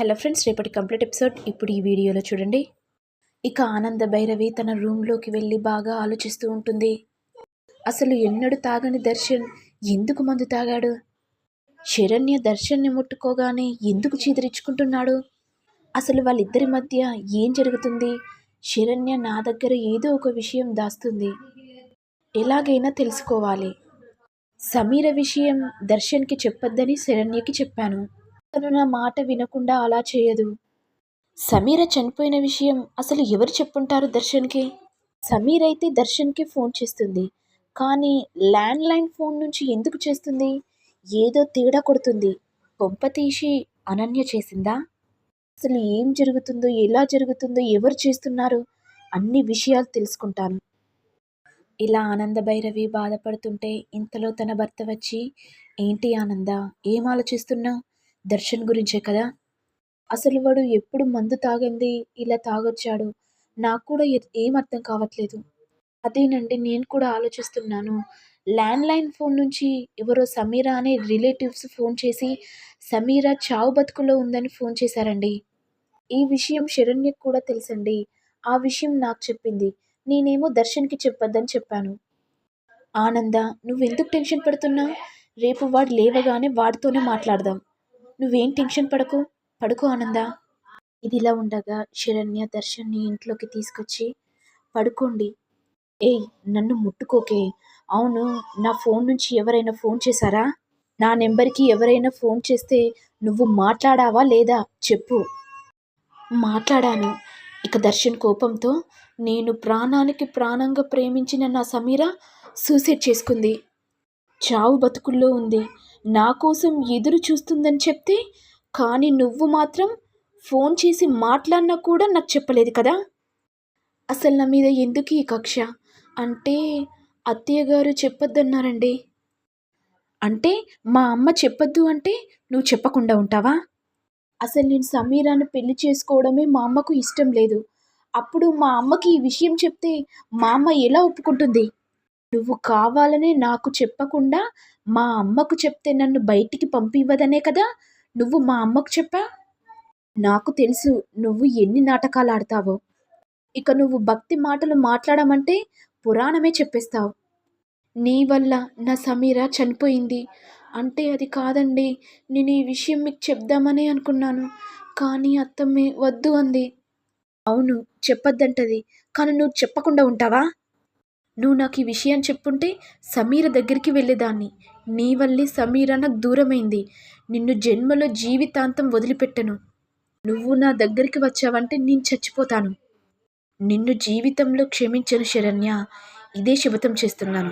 Hello friends రేపటి complete episode. ఇప్పుడు ఈ వీడియోలో చూడండి. ఇక ఆనంద భైరవి తన రూమ్లోకి వెళ్ళి బాగా ఆలోచిస్తూ ఉంటుంది. అసలు ఎన్నడూ తాగని దర్శన్ ఎందుకు మందు తాగాడు? శరణ్య దర్శన్ని ముట్టుకోగానే ఎందుకు చీదరించుకుంటున్నాడు? అసలు వాళ్ళిద్దరి మధ్య ఏం జరుగుతుంది? శరణ్య నా దగ్గర ఏదో ఒక విషయం దాస్తుంది. ఎలాగైనా తెలుసుకోవాలి. సమీర విషయం దర్శన్కి చెప్పొద్దని శరణ్యకి చెప్పాను. తను నా మాట వినకుండా అలా చేయదు. సమీర చనిపోయిన విషయం అసలు ఎవరు చెప్పుంటారు దర్శన్కి? సమీర్ అయితే దర్శన్కి ఫోన్ చేస్తుంది. కానీ ల్యాండ్ లైన్ ఫోన్ నుంచి ఎందుకు చేస్తుంది? ఏదో తేడా కొడుతుంది. కొంప తీసి అనన్య చేసిందా? అసలు ఏం జరుగుతుందో ఎలా జరుగుతుందో ఎవరు చేస్తున్నారు? అన్ని విషయాలు తెలుసుకుంటాను. ఇలా ఆనంద భైరవి బాధపడుతుంటే ఇంతలో తన భర్త వచ్చి ఏంటి ఆనంద ఏం ఆలోచిస్తున్నావు? దర్శన్ గురించే కదా? అసలు వాడు ఎప్పుడు మందు తాగింది? ఇలా తాగొచ్చాడు. నాకు కూడా ఏం అర్థం కావట్లేదు. అదేనండి నేను కూడా ఆలోచిస్తున్నాను. ల్యాండ్ లైన్ ఫోన్ నుంచి ఎవరో సమీరా అనే రిలేటివ్స్ ఫోన్ చేసి సమీరా చావు బతుకులో ఉందని ఫోన్ చేశారండి. ఈ విషయం శరణ్యకు కూడా తెలుసండి. ఆ విషయం నాకు చెప్పింది. నేనేమో దర్శన్కి చెప్పొద్దని చెప్పాను. ఆనంద నువ్వెందుకు టెన్షన్ పడుతున్నావు రేపు వాడు లేవగానే వాడితోనే మాట్లాడదాం. నువ్వేం టెన్షన్ పడకు. పడుకో ఆనంద. ఇదిలా ఉండగా శరణ్య దర్శన్ని ఇంట్లోకి తీసుకొచ్చి పడుకోండి. ఏయ్ నన్ను ముట్టుకోకే. అవును నా ఫోన్ నుంచి ఎవరైనా ఫోన్ చేశారా? నా నెంబర్కి ఎవరైనా ఫోన్ చేస్తే నువ్వు మాట్లాడావా లేదా? చెప్పు. మాట్లాడాను. ఇక దర్శన్ కోపంతో నేను ప్రాణానికి ప్రాణంగా ప్రేమించిన నా సమీర సూసైడ్ చేసుకుంది. చావు బతుకుల్లో ఉంది. నా కోసం ఎదురు చూస్తుందని చెప్తే కానీ నువ్వు మాత్రం ఫోన్ చేసి మాట్లాడినా కూడా నాకు చెప్పలేదు కదా? అసలు నా మీద ఎందుకు ఈ కక్ష? అంటే అత్తయ్య గారు చెప్పొద్దన్నారండి. అంటే మా అమ్మ చెప్పొద్దు అంటే నువ్వు చెప్పకుండా ఉంటావా? అసలు నేను సమీరాను పెళ్ళి చేసుకోవడమే మా అమ్మకు ఇష్టం లేదు. అప్పుడు మా అమ్మకి ఈ విషయం చెప్తే మా అమ్మ ఎలా ఒప్పుకుంటుంది? నువ్వు కావాలనే నాకు చెప్పకుండా మా అమ్మకు చెప్తే నన్ను బయటికి పంపివ్వదనే కదా? నువ్వు మా అమ్మకు చెప్పా? నాకు తెలుసు నువ్వు ఎన్ని నాటకాలు ఆడతావో. ఇక నువ్వు భక్తి మాటలు మాట్లాడమంటే పురాణమే చెప్పేస్తావు. నీ వల్ల నా సమీర చనిపోయింది. అంటే అది కాదండి నేను ఈ విషయం మీకు చెప్దామని అనుకున్నాను. కానీ అత్తమ్మే వద్దు అంది. అవును చెప్పొద్దంటది. కానీ నువ్వు చెప్పకుండా ఉంటావా? నువ్వు నాకు ఈ విషయం చెప్పుంటే సమీర దగ్గరికి వెళ్ళేదాన్ని. నీ వల్లే సమీర నాకు దూరమైంది. నిన్ను జన్మలో జీవితాంతం వదిలిపెట్టను. నువ్వు నా దగ్గరికి వచ్చావంటే నేను చచ్చిపోతాను. నిన్ను జీవితంలో క్షమించను శరణ్య. ఇదే శపథం చేస్తున్నాను.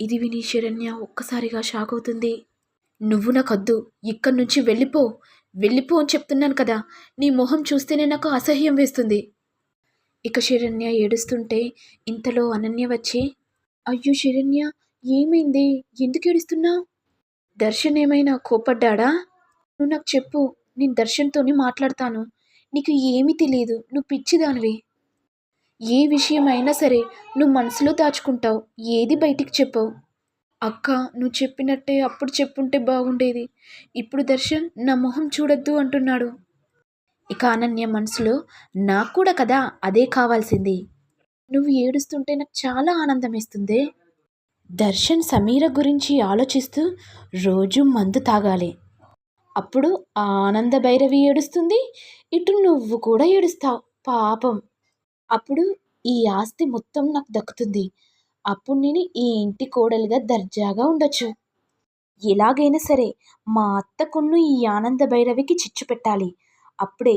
ఇది విని శరణ్య ఒక్కసారిగా షాక్ అవుతుంది. నువ్వు నాకొద్దు. ఇక్కడి నుంచి వెళ్ళిపో. వెళ్ళిపో అని చెప్తున్నాను కదా. నీ మొహం చూస్తేనే నాకు అసహ్యం వేస్తుంది. ఇక శరణ్య ఏడుస్తుంటే ఇంతలో అనన్య వచ్చి అయ్యో శరణ్య ఏమైంది? ఎందుకు ఏడుస్తున్నావు దర్శన్ ఏమైనా కోపడ్డాడా నువ్వు నాకు చెప్పు నేను దర్శన్తోనే మాట్లాడతాను. నీకు ఏమీ తెలియదు నువ్వు పిచ్చిదానివి. ఏ విషయం అయినా సరే నువ్వు మనసులో దాచుకుంటావు ఏది బయటికి చెప్పవు. అక్క నువ్వు చెప్పినట్టే అప్పుడు చెప్పుంటే బాగుండేది. ఇప్పుడు దర్శన్ నా మొహం చూడొద్దు అంటున్నాడు. ఇక అనన్య మనసులో నాకు కూడా కదా అదే కావాల్సింది. నువ్వు ఏడుస్తుంటే నాకు చాలా ఆనందం ఇస్తుంది దర్శన్ సమీర గురించి ఆలోచిస్తూ రోజు మందు తాగాలి. అప్పుడు ఆ ఆనంద భైరవి ఏడుస్తుంది ఇటు నువ్వు కూడా ఏడుస్తావు పాపం. అప్పుడు ఈ ఆస్తి మొత్తం నాకు దక్కుతుంది. అప్పుడు నేను ఈ ఇంటి కోడలుగా దర్జాగా ఉండొచ్చు. ఎలాగైనా సరే మా అత్తకున్ను ఈ ఆనంద భైరవికి చిచ్చు పెట్టాలి. అప్పుడే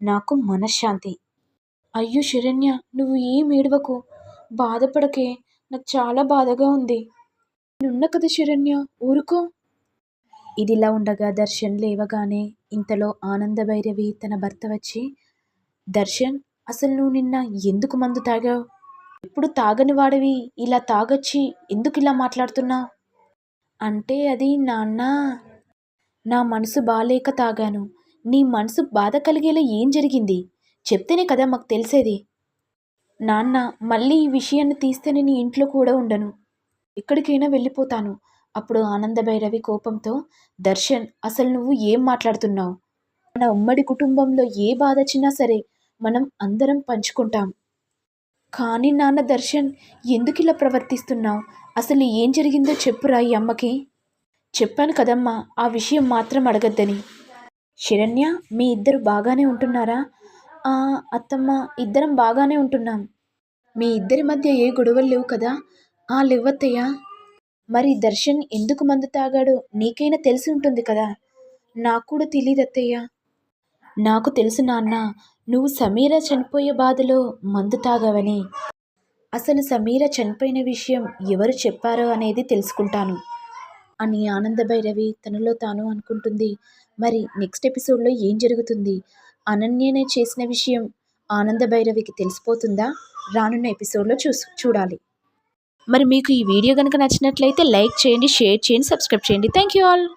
నాకు మనశ్శాంతి. అయ్యో శరణ్య నువ్వు ఏం ఏడవకు. బాధపడకే. నాకు చాలా బాధగా ఉంది. నేనున్న కదా శరణ్య ఊరుకో. ఇదిలా ఉండగా దర్శన్ లేవగానే ఇంతలో ఆనంద భైరవి తన భర్త వచ్చి దర్శన్ అసలు నువ్వు నిన్న ఎందుకు మందు తాగావు? ఎప్పుడు తాగని వాడివి? ఇలా తాగొచ్చి ఎందుకు ఇలా మాట్లాడుతున్నావు అంటే అది నాన్న నా మనసు బాలేక తాగాను. నీ మనసు బాధ కలిగేలా ఏం జరిగింది? చెప్తేనే కదా మాకు తెలిసేది. నాన్న మళ్ళీ ఈ విషయాన్ని తీస్తే నేను ఇంట్లో కూడా ఉండను. ఎక్కడికైనా వెళ్ళిపోతాను. అప్పుడు ఆనందభైరవి కోపంతో దర్శన్ అసలు నువ్వు ఏం మాట్లాడుతున్నావు? మన ఉమ్మడి కుటుంబంలో ఏ బాధ వచ్చినా సరే మనం అందరం పంచుకుంటాం. కానీ నాన్న దర్శన్ ఎందుకు ఇలా ప్రవర్తిస్తున్నావు? అసలు ఏం జరిగిందో చెప్పురా ఈ అమ్మకి. చెప్పాను కదమ్మా ఆ విషయం మాత్రం అడగద్దని. శరణ్య మీ ఇద్దరు బాగానే ఉంటున్నారా? అత్తమ్మ ఇద్దరం బాగానే ఉంటున్నాం. మీ ఇద్దరి మధ్య ఏ గొడవలు లేవు కదా? ఆ లేవత్తయ్యా. మరి దర్శన్ ఎందుకు మందు తాగాడో? నీకైనా తెలిసి ఉంటుంది కదా? నాకు కూడా తెలియదు అత్తయ్య నాకు తెలుసు నాన్న నువ్వు సమీర చనిపోయే బాధలో మందు తాగావని. అసలు సమీర చనిపోయిన విషయం ఎవరు చెప్పారో అనేది తెలుసుకుంటాను. అని ఆనందభైరవి తనలో తాను అనుకుంటుంది. మరి నెక్స్ట్ ఎపిసోడ్లో ఏం జరుగుతుంది? అనన్యనే చేసిన విషయం ఆనంద భైరవికి తెలిసిపోతుందా? రానున్న ఎపిసోడ్లో చూ చూడాలి. మరి మీకు ఈ వీడియో కనుక నచ్చినట్లయితే లైక్ చేయండి షేర్ చేయండి సబ్స్క్రైబ్ చేయండి. Thank you all.